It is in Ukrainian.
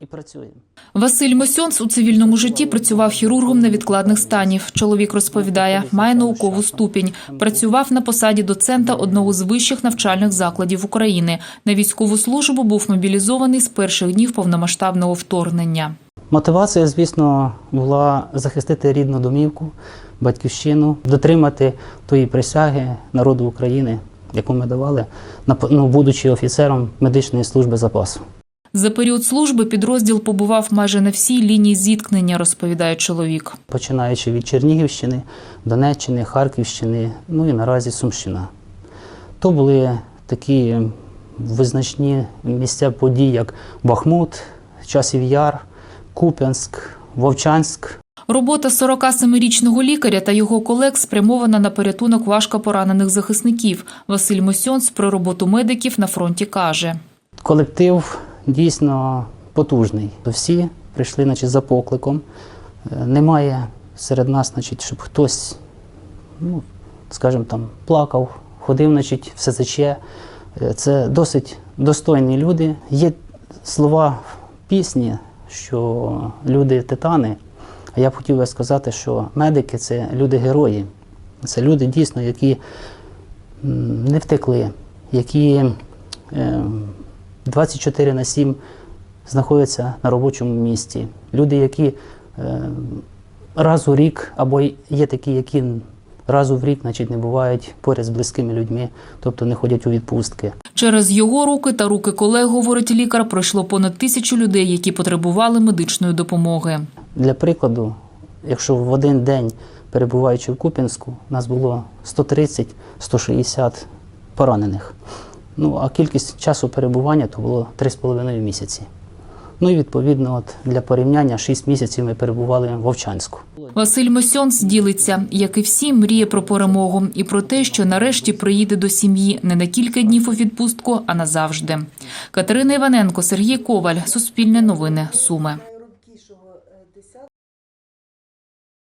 і працюємо. Василь Мосьонц у цивільному житті працював хірургом невідкладних станів. Чоловік розповідає, має наукову ступінь. Працював на посаді доцента одного з вищих навчальних закладів України. На військову службу був мобілізований з перших днів повномасштабного вторгнення. Мотивація, звісно, була захистити рідну домівку, батьківщину, дотримати тої присяги народу України, яку ми давали, ну, будучи офіцером медичної служби запасу. За період служби підрозділ побував майже на всій лінії зіткнення, розповідає чоловік. починаючи від Чернігівщини, Донеччини, Харківщини, ну і наразі Сумщина. То були такі визначні місця подій, як Бахмут, Часів Яр, Куп'янськ, Вовчанськ. Робота 47-річного лікаря та його колег спрямована на порятунок важко поранених захисників. Василь Мосьонц про роботу медиків на фронті каже. Колектив дійсно потужний. Всі прийшли значить, за покликом. Е, Немає серед нас, значить, щоб хтось, ну, скажімо там, плакав, ходив, значить, в СЗЧ. Е, Це досить достойні люди. Є слова в пісні, що люди титани. А я б хотів би сказати, що медики це люди-герої. Це люди дійсно, які не втекли, які е, 24 на 7 знаходяться на робочому місці. Люди, які е, раз у рік, або є такі, які раз у рік значить, не бувають поряд з близькими людьми, тобто не ходять у відпустки. Через його руки та руки колег, говорить лікар, пройшло понад тисячу людей, які потребували медичної допомоги. Для прикладу, якщо в один день, перебуваючи в Куп'янську, у нас було 130-160 поранених. Ну, а кількість часу перебування то було 3,5 місяці. Ну і відповідно, от для порівняння 6 місяців ми перебували в Вовчанську. Василь Мосьонц ділиться, як і всі, мріє про перемогу і про те, що нарешті приїде до сім'ї не на кілька днів у відпустку, а назавжди. Катерина Іваненко, Сергій Коваль, Суспільне новини, Суми.